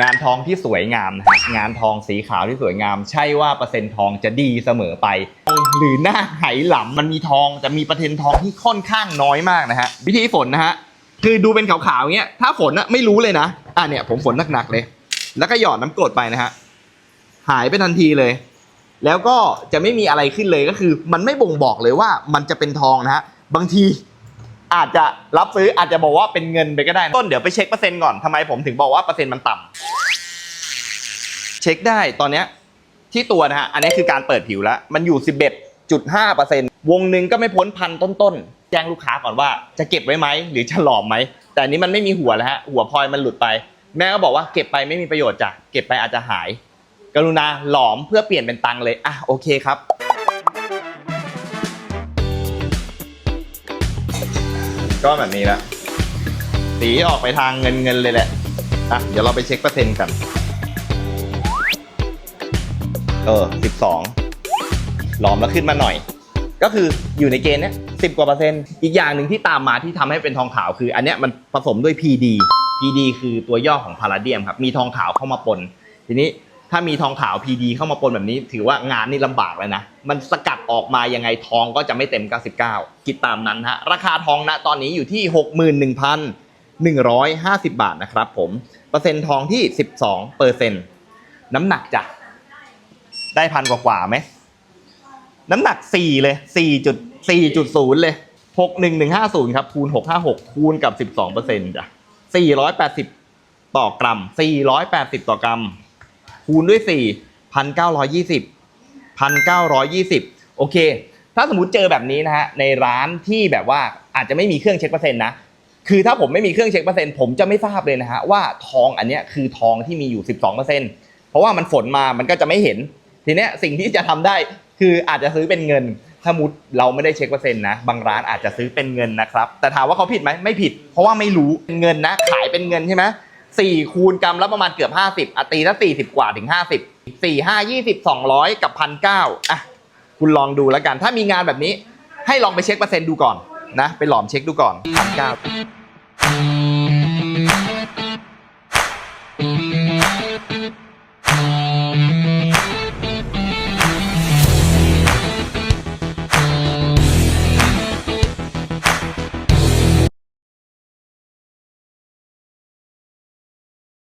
งานทองที่สวยงามนะฮะงานทองสีขาวที่สวยงาม ใช่ว่าเปอร์เซ็นต์ทองจะดีเสมอไป หรือหน้าไหหลำมันมีทองจะมีเปอร์เซ็นต์ทองที่ค่อนข้างน้อยมากนะฮะวิธีฝนนะฮะคือดูเป็นขาวๆเงี้ยถ้าฝนอะไม่รู้เลยนะอะเนี่ยผมฝนหนักๆเลย แล้วก็หยอดน้ำกรดไปนะฮะหายไปทันทีเลย แล้วก็จะไม่มีอะไรขึ้นเลยก็คือ มันไม่บ่งบอกเลยว่ามันจะเป็นทองนะฮะบางที อาจจะรับซื้ออาจจะบอกว่าเป็นเงินไปก็ได้ ต้นเดี๋ยวไปเช็คเปอร์เซ็นต์ก่อนทำไมผมถึงบอกว่าเปอร์เซ็นต์มันต่ำเช็คได้ตอนเนี้ยที่ตัวนะฮะอันนี้คือการเปิดผิวแล้ว มันอยู่ 11.5%วงหนึ่งก็ไม่พ้นพันต้นๆ แจ้งลูกค้าก่อนว่าจะเก็บไว้ไหมหรือจะหลอมไหม แต่นี้มันไม่มีหัวแล้วฮะหัวพลอยมันหลุดไป แม่ก็บอกว่าเก็บไปไม่มีประโยชน์จ้ะเก็บไปอาจจะหาย กรุณาหลอมเพื่อเปลี่ยนเป็นตังเลยอะโอเคครับ ก็แบบนี้ละสีออกไปทางเงินเงินเลยแหละอะเดี๋ยวเราไปเช็คเปอร์เซ็นต์กัน เออสิบสองหลอมแล้วขึ้นมาหน่อย ก็คืออยู่ในเกณฑ์เนี้ยสิบกว่าเปอร์เซ็นต์อีกอย่างหนึ่งที่ตามมาที่ทำให้เป็นทองขาวคือ อันเนี้ยมันผสมด้วย PD PD คือตัวย่อของพาราเดียมครับ มีทองขาวเข้ามาปน ทีนี้ ถ้ามีทองขาว PD เข้ามาปนแบบนี้ ถือว่างานนี่ลำบากแล้วนะ มันสกัดออกมายังไงทองก็จะไม่เต็ม 99 คิดตามนั้นฮะ ราคาทองณตอนนี้อยู่ที่ 61,150 บาทนะครับผม เปอร์เซ็นต์ทองที่ 12เปอร์เซ็นต์น้ำหนักจะได้พันกว่าๆไหม น้ำหนัก 4 เลย 4.4.0 เลย 61150 ครับ คูณ 656 คูณกับ 12เปอร์เซ็นต์จ้ะ480 ต่อกรัม 480 ต่อกรัม คูณด้วย 4 1,920 1,920 โอเค ถ้าสมมติเจอแบบนี้นะฮะในร้านที่แบบว่าอาจจะไม่มีเครื่องเช็คเปอร์เซ็นต์นะคือถ้าผมไม่มีเครื่องเช็คเปอร์เซ็นต์ผมจะไม่ทราบเลยนะฮะว่าทองอันนี้คือทองที่มีอยู่ 12เปอร์เซ็นต์เพราะว่ามันฝนมามันก็จะไม่เห็น ทีเนี้ยสิ่งที่จะทำได้คืออาจจะซื้อเป็นเงิน ถ้ามุดเราไม่ได้เช็คเปอร์เซ็นต์นะบางร้านอาจจะซื้อเป็นเงินนะครับแต่ถามว่าเขาผิดไหมไม่ผิด เพราะว่าไม่รู้เป็นเงินนะขายเป็นเงินใช่ไหม สี่คูณกรัมละประมาณเกือบ 50อะตีละ40 กว่าถึง 50 4 5 20 200 กับพันเก้าอะคุณลองดูแล้วกัน ถ้ามีงานแบบนี้ให้ลองไปเช็คเปอร์เซ็นต์ดูก่อนนะ ไปหลอมเช็คดูก่อนพันเก้า